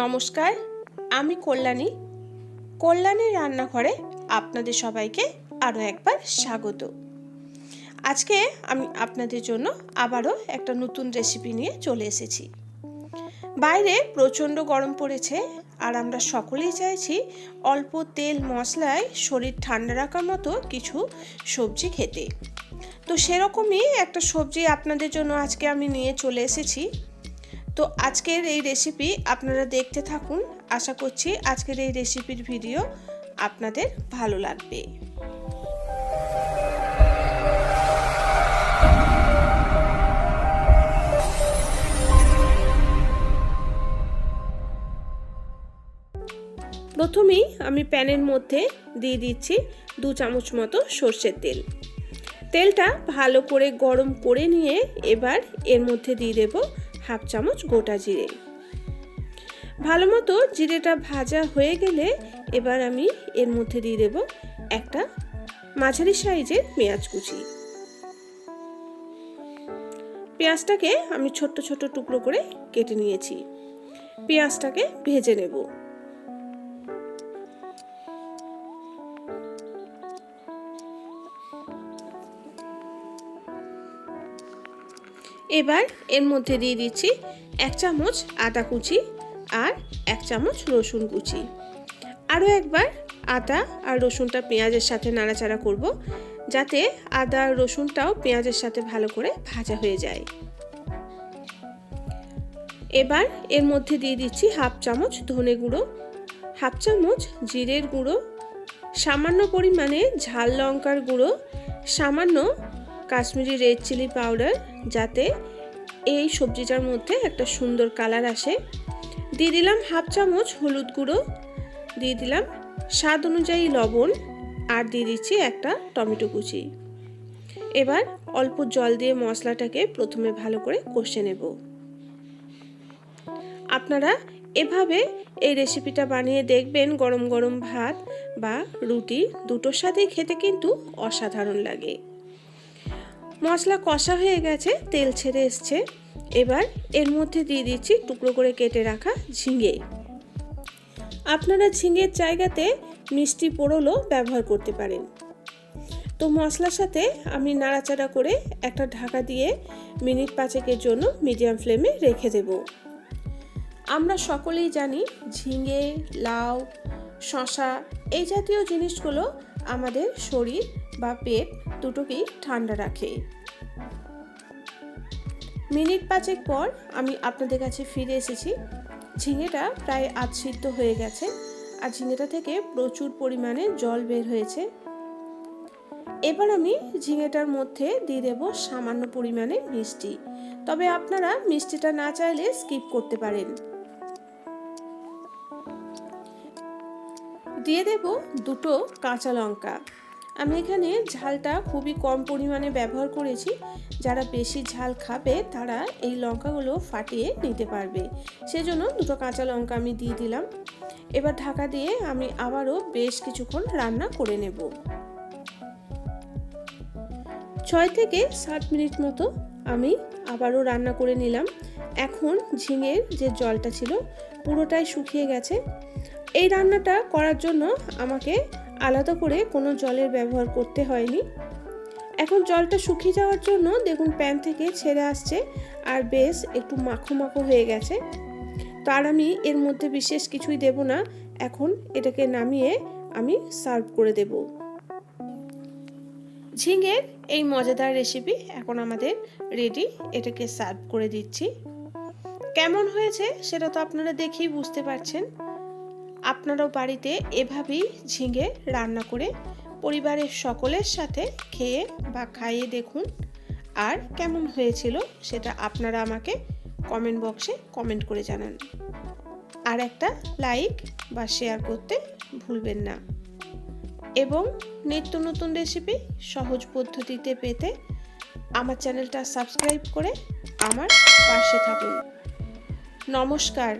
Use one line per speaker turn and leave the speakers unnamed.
নমস্কার, আমি কল্যাণী। কল্যাণীর রান্নাঘরে আপনাদের সবাইকে আরও একবার স্বাগত। আজকে আমি আপনাদের জন্য আবারও একটা নতুন রেসিপি নিয়ে চলে এসেছি। বাইরে প্রচণ্ড গরম পড়েছে আর আমরা সকলেই চাইছি অল্প তেল মশলায় শরীর ঠান্ডা রাখার মতো কিছু সবজি খেতে। তো সেরকমই একটা সবজি আপনাদের জন্য আজকে আমি নিয়ে চলে এসেছি। তো আজকের এই রেসিপি আপনারা দেখতে থাকুন। আশা করছি আজকের এই রেসিপির ভিডিও আপনাদের ভালো লাগবে। প্রথমেই আমি প্যানের মধ্যে দিয়ে দিচ্ছি দু চামচ মতো সর্ষের তেল। তেলটা ভালো করে গরম করে নিয়ে এবার এর মধ্যে দিয়ে দেব হাফ চামচ গোটা জিরে। ভালো মতো জিরেটা ভাজা হয়ে গেলে এবার আমি এর মধ্যে দিয়ে দেব একটা মাঝারি সাইজের পেঁয়াজ কুচি। পেঁয়াজটাকে আমি ছোট্ট ছোট্ট টুকরো করে কেটে নিয়েছি। পেঁয়াজটাকে ভেজে নেব। এবার এর মধ্যে দিয়ে দিচ্ছি এক চামচ আদা কুচি আর এক চামচ রসুন কুচি। আরও একবার আদা আর রসুনটা পেঁয়াজের সাথে নাড়াচাড়া করব যাতে আদা আর রসুনটাও পেঁয়াজের সাথে ভালো করে ভাজা হয়ে যায়। এবার এর মধ্যে দিয়ে দিচ্ছি হাফ চামচ ধনে গুঁড়ো, হাফ চামচ জিরের গুঁড়ো, সামান্য পরিমাণে ঝাল লঙ্কার গুঁড়ো, সামান্য কাশ্মীরি রেড চিলি পাউডার যাতে এই সবজিটার মধ্যে একটা সুন্দর কালার আসে। দিয়ে দিলাম হাফ চামচ হলুদ গুঁড়ো, দিয়ে দিলাম স্বাদ অনুযায়ী লবণ, আর দিয়ে দিচ্ছি একটা টমেটো কুচি। এবার অল্প জল দিয়ে মশলাটাকে প্রথমে ভালো করে কষে নেব। আপনারা এভাবে এই রেসিপিটা বানিয়ে দেখবেন গরম গরম ভাত বা রুটি, দুটোর সাথেই খেতে কিন্তু অসাধারণ লাগে। মশলা কষা হয়ে গেছে, তেল ছেড়ে এসছে। এবার এর মধ্যে দিয়ে দিচ্ছি টুকরো করে কেটে রাখা ঝিঙে। আপনারা ঝিঙের জায়গাতে মিষ্টি পোড়লও ব্যবহার করতে পারেন। তো মশলার সাথে আমি নাড়াচাড়া করে একটা ঢাকা দিয়ে মিনিট পাঁচেকের জন্য মিডিয়াম ফ্লেমে রেখে দেব। আমরা সকলেই জানি ঝিঙে, লাউ শশা এই জাতীয় জিনিসগুলো আমাদের শরীর বা পেট দুটোকেই ঠান্ডা রাখে। মিনিট পাঁচেক পর আমি আপনাদের কাছে ফিরে এসেছি। ঝিঙেটা প্রায় আধ সিদ্ধ হয়ে গেছে আর ঝিঙেটা থেকে প্রচুর পরিমাণে জল বের হয়েছে। এবার আমি ঝিঙেটার মধ্যে দিয়ে দেব সামান্য পরিমাণে মিষ্টি। তবে আপনারা মিষ্টিটা না চাইলে স্কিপ করতে পারেন। দিয়ে দেব দুটো কাঁচা লঙ্কা। আমি এখানে ঝালটা খুবই কম পরিমাণে ব্যবহার করেছি। যারা বেশি ঝাল খাবে, তারা এই লঙ্কাগুলো ফাটিয়ে নিতে পারবে। সেজন্য দুটো কাঁচা লঙ্কা আমি দিয়ে দিলাম। এবার ঢাকা দিয়ে আমি আবারও বেশ কিছুক্ষণ রান্না করে নেব। ছয় থেকে সাত মিনিট মতো আমি আবারও রান্না করে নিলাম। এখন ঝিঙের যে জলটা ছিল, পুরোটাই শুকিয়ে গেছে। এই রান্নাটা করার জন্য আমাকে আলাদা করে কোনো জলের ব্যবহার করতে হয়নি। এখন জলটা শুকিয়ে যাওয়ার জন্য দেখুন প্যান থেকে ছেড়ে আসছে আর বেশ একটু মাখো মাখো হয়ে গেছে। তো আর আমি এর মধ্যে বিশেষ কিছুই দেব না। এখন এটাকে নামিয়ে আমি সার্ভ করে দেব। ঝিঙের এই মজাদার রেসিপি এখন আমাদের রেডি, এটাকে সার্ভ করে দিচ্ছি। কেমন হয়েছে সেটা তো আপনারা দেখেই বুঝতে পারছেন। আপনারাও বাড়িতে এভাবেই ঝিঙে রান্না করে পরিবারের সকলের সাথে খেয়ে বা খাইয়ে দেখুন। আর কেমন হয়েছিল সেটা আপনারা আমাকে কমেন্ট বক্সে কমেন্ট করে জানান। আর একটা লাইক বা শেয়ার করতে ভুলবেন না। এবং নিত্য নতুন রেসিপি সহজ পদ্ধতিতে পেতে আমার চ্যানেলটা সাবস্ক্রাইব করে আমার পাশে থাকুন। নমস্কার।